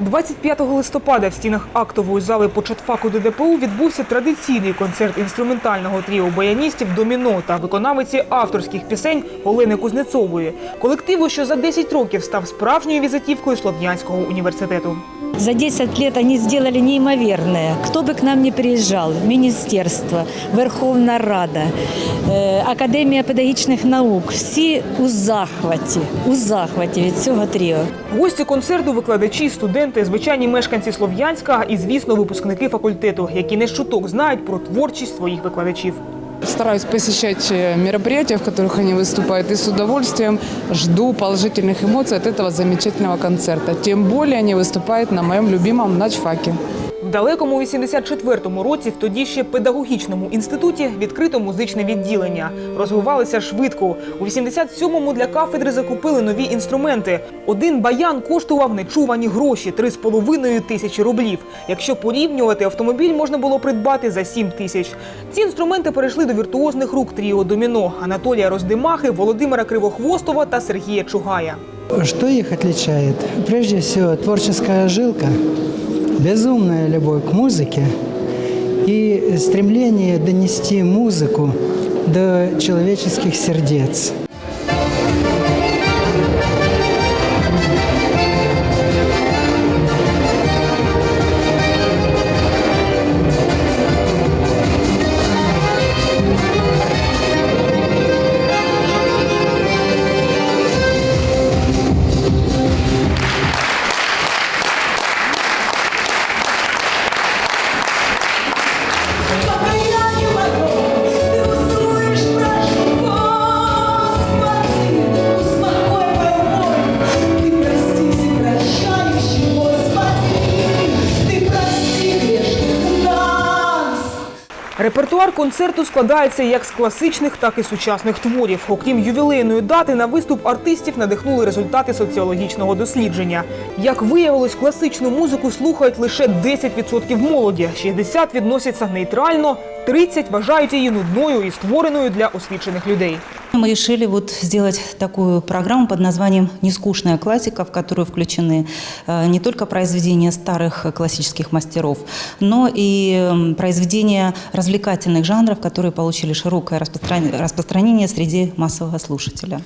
25 листопада в стінах актової зали початфаку ДДПУ відбувся традиційний концерт інструментального тріо баяністів «Доміно» та виконавиці авторських пісень Олени Кузнецової, колективу, що за 10 років став справжньою візитівкою Слов'янського університету. За 10 лет они сделали неимоверное. Кто бы к нам ни приезжал, Министерство, Верховна Рада, э, Академія педагогічних наук, всі у захваті, у захваті від цього тріо. Гості концерту, викладачі, студенти, звичайні мешканці Слов'янська і, звісно, випускники факультету, які не щуток знають про творчість своїх викладачів. Стараюсь посещать э, мероприятия, в которых они выступают, и с удовольствием жду положительных эмоций от этого замечательного концерта. Тем более они выступают на моем любимом начфаке. В далекому 84-му році в тоді ще педагогічному інституті відкрито музичне відділення. Розвивалися швидко. У 87-му для кафедри закупили нові інструменти. Один баян коштував нечувані гроші 3,5 тисячі рублів. Якщо порівнювати, автомобіль можна було придбати за 7 тисяч. Ці інструменти перейшли до віртуозних рук тріо Доміно Анатолія Роздимахи, Володимира Кривохвостова та Сергія Чугая. Что их отличает? Прежде всего, творческая жилка, безумная любовь к музыке и стремление донести музыку до человеческих сердец. Репертуар концерту складається як з класичних, так і сучасних творів. Окрім ювілейної дати, на виступ артистів надихнули результати соціологічного дослідження. Як виявилось, класичну музику слухають лише 10% молоді, 60% відносяться нейтрально, 30% вважають її нудною і створеною для освічених людей. Мы решили вот сделать такую программу под названием «Нескучная классика», в которую включены э, не только произведения старых классических мастеров, но и м, произведения развлекательных жанров, которые получили широкое распростран- распространение среди массового слушателя.